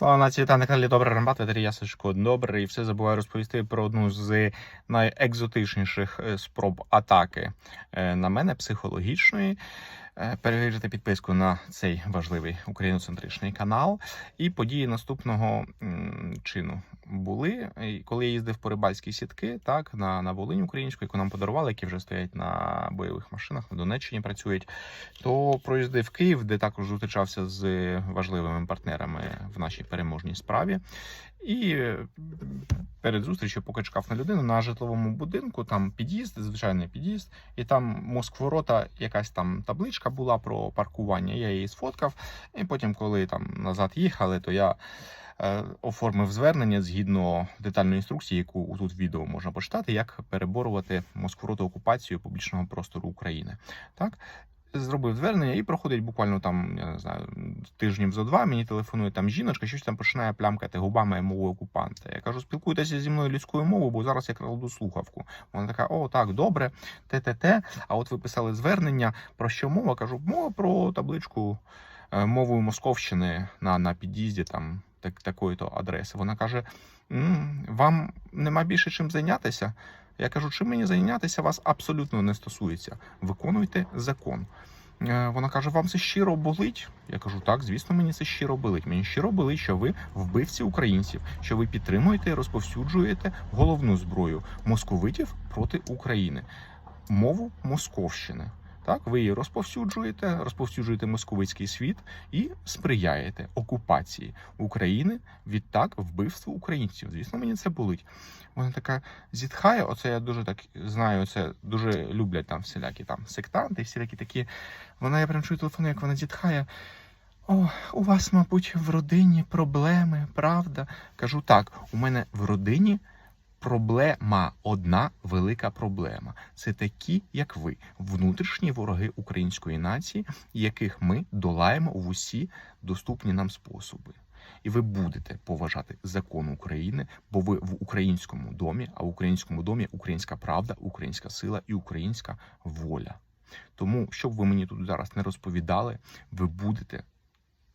Слава нації та на каналі Добре Рембат, ветері я Добре, і все забуваю розповісти про одну з найекзотичніших е, спроб атаки е, на мене психологічної. Е, Перевірте підписку на цей важливий україноцентричний канал. І події наступного чину були. Коли я їздив по рибальській сітки, так на, на Волині українську, яку нам подарували, які вже стоять на бойових машинах, на Донеччині працюють, то проїздив Київ, де також зустрічався з важливими партнерами в нашій переможній справі. І перед зустрічю, поки чекав на людину на житловому будинку, там під'їзд, звичайний під'їзд, і там Москворота, якась там табличка була про паркування. Я її сфоткав. І потім, коли там назад їхали, то я е, оформив звернення згідно детальної інструкції, яку тут відео можна почитати, як переборювати Москвороту окупацію публічного простору України. Так. Зробив звернення і проходить буквально там, я не знаю, тижнів зо два. Мені телефонує там жіночка, щось там починає плямкати губами мовою окупанта. Я кажу, спілкуйтеся зі мною людською мовою, бо зараз я кладу слухавку. Вона така: о, так, добре, те-те-те. А от ви писали звернення. Про що мова? Кажу, мова про табличку е, мовою Московщини на, на під'їзді там так, такої-то адреси. Вона каже: «М, вам нема більше чим зайнятися. Я кажу, чим мені зайнятися вас абсолютно не стосується. Виконуйте закон. Е, Вона каже: вам це щиро болить? Я кажу, так, звісно, мені це щиро болить. Мені щиро болить, що ви вбивці українців, що ви підтримуєте і розповсюджуєте головну зброю московитів проти України, мову Московщини. Так, ви її розповсюджуєте, розповсюджуєте московицький світ і сприяєте окупації України відтак вбивству українців. Звісно, мені це болить. Вона така зітхає. Оце я дуже так знаю. Це дуже люблять там всілякі там сектанти, всілякі такі. Вона я прям чую телефону, як вона зітхає. О, у вас, мабуть, в родині проблеми, правда? Кажу так, у мене в родині проблема, одна велика проблема. Це такі, як ви, внутрішні вороги української нації, яких ми долаємо в усі доступні нам способи. І ви будете поважати закон України, бо ви в українському домі, а в українському домі українська правда, українська сила і українська воля. Тому, щоб ви мені тут зараз не розповідали, ви будете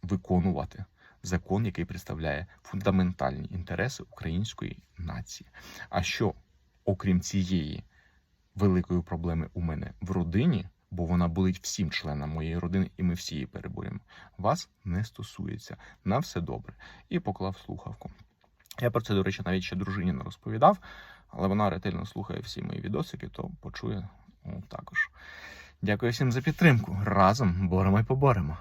виконувати закон, який представляє фундаментальні інтереси української нації. А що, окрім цієї великої проблеми у мене в родині, бо вона болить всім членам моєї родини, і ми всі її переборюємо, вас не стосується. На все добре. І поклав слухавку. Я про це, до речі, навіть ще дружині не розповідав, але вона ретельно слухає всі мої відосики, то почує ну, також. Дякую всім за підтримку. Разом боремо і поборемо.